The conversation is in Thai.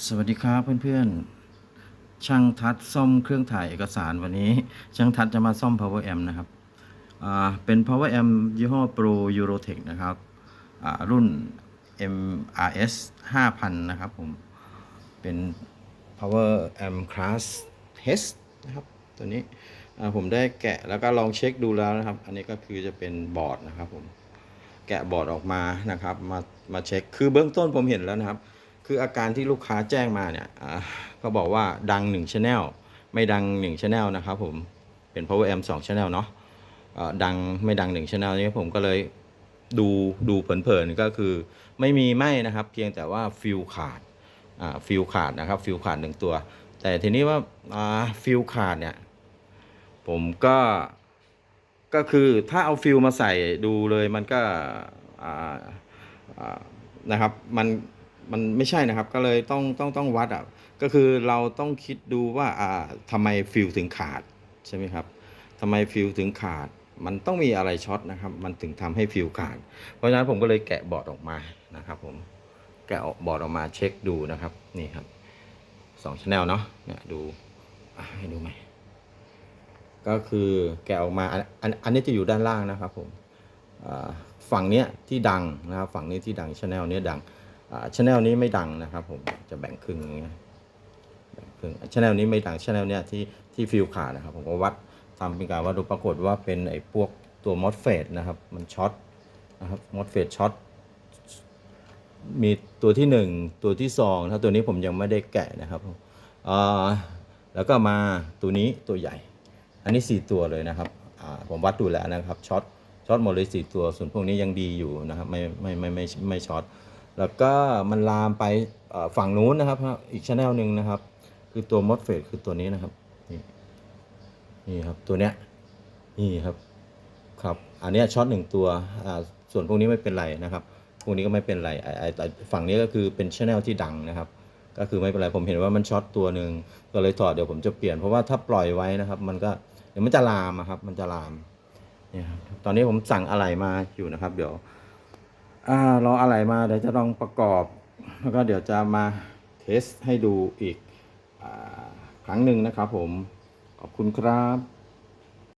สวัสดีครับเพื่อนๆ ช่างทัดซ่อมเครื่องถ่ายเอกสารวันนี้ ช่างทัดจะมาซ่อม Power Amp นะครับเป็น Power Amp ยี่ห้อ Pro Eurotech นะครับรุ่น MRS 5000 นะครับผม เป็น Power Amp Class H นะครับ ตัวนี้ผมได้แกะแล้วก็ลองเช็คดูแล้วนะครับ อันนี้ก็คือจะเป็นบอร์ดนะครับผม แกะบอร์ดออกมานะครับ มามาเช็ค คือเบื้องต้นผมเห็นแล้วนะครับ คืออาการที่ลูกค้าแจ้งมาเนี่ยเขาบอกว่าดัง1 Channel ไม่ดัง1 Channel นะครับผมเป็น Power Amp 2 Channel เนาะดังไม่ดัง1 Channel นี้ผมก็เลยดูดูเผินๆก็คือไม่มีไหมนะครับ เพียงแต่ว่าฟิลขาดฟิลขาดนะครับฟิลขาดหนึ่งตัว แต่ทีนี้ว่าฟิลขาดเนี่ยผมก็ก็คือถ้าเอาฟิลมาใส่ดูเลยมันก็นะครับมัน มันไม่ใช่นะครับ ก็เลยต้องต้องต้องวัดอะก็คือเราต้องคิดดูว่าอ่าทำไมฟิลถึงขาดใช่ไหมครับทำไมฟิลถึงขาด มันต้องมีอะไรช็อตนะครับ มันถึงทำให้ฟิลขาด เพราะฉะนั้นผมก็เลยแกะบอร์ดออกมานะครับ ผมแกะบอร์ดออกมาเช็คดูนะครับนี่ครับสองชแนลเนาะเนี่ยดูให้ดูไหมก็คือแกะออกมาอันอันอันนี้จะอยู่ด้านล่างนะครับ ผมฝั่งเนี้ยที่ดังนะครับฝั่งนี้ที่ดังชแนลเนี้ยดัง ชแนลนี้ไม่ดังนะครับผมจะแบ่งครึ่งแบ่งครึ่งชแนลนี้ไม่ดังชแนลเนี้ยที่ที่ฟิลขาดนะครับผมก็วัดทำเป็นการวัดดูปรากฏว่าเป็นไอ้พวกตัวมอสเฟตนะครับมันช็อตนะครับมอสเฟตช็อตมีตัวที่หนึ่งตัวที่สองถ้าตัวนี้ผมยังไม่ได้แกะนะครับแล้วก็มาตัวนี้ตัวใหญ่ อันนี้ 4 ตัวเลยนะครับผมวัดดูแล้วนะครับช็อตช็อตหมดเลย4ตัว ส่วนพวกนี้ยังดีอยู่นะครับไม่ไม่ไม่ไม่ไม่ช็อต แล้วก็มันลามไปฝั่งนู้นนะครับ อีกชแนลหนึ่งนะครับ คือตัวมอสเฟตคือตัวนี้นะครับนี่นี่ครับตัวเนี้ยนี่ครับครับ อันเนี้ยช็อตหนึ่งตัวส่วนพวกนี้ไม่เป็นไรนะครับพวกนี้ก็ไม่เป็นไรไอ้ฝั่งนี้ก็คือเป็นชแนลที่ดังนะครับ ก็คือไม่เป็นไรผมเห็นว่ามันช็อตตัวหนึ่งก็เลยถอดเดี๋ยวผมจะเปลี่ยนเพราะว่าถ้าปล่อยไว้นะครับ มันก็เดี๋ยวมันจะลามครับ มันจะลามนี่ครับตอนนี้ผมสั่งอะไหล่มาอยู่นะครับ เดี๋ยว อ่ารออะไรมาเดี๋ยวจะลองประกอบ แล้วก็เดี๋ยวจะมาเทสให้ดูอีกอครั้งหนึ่งนะครับผม ขอบคุณครับ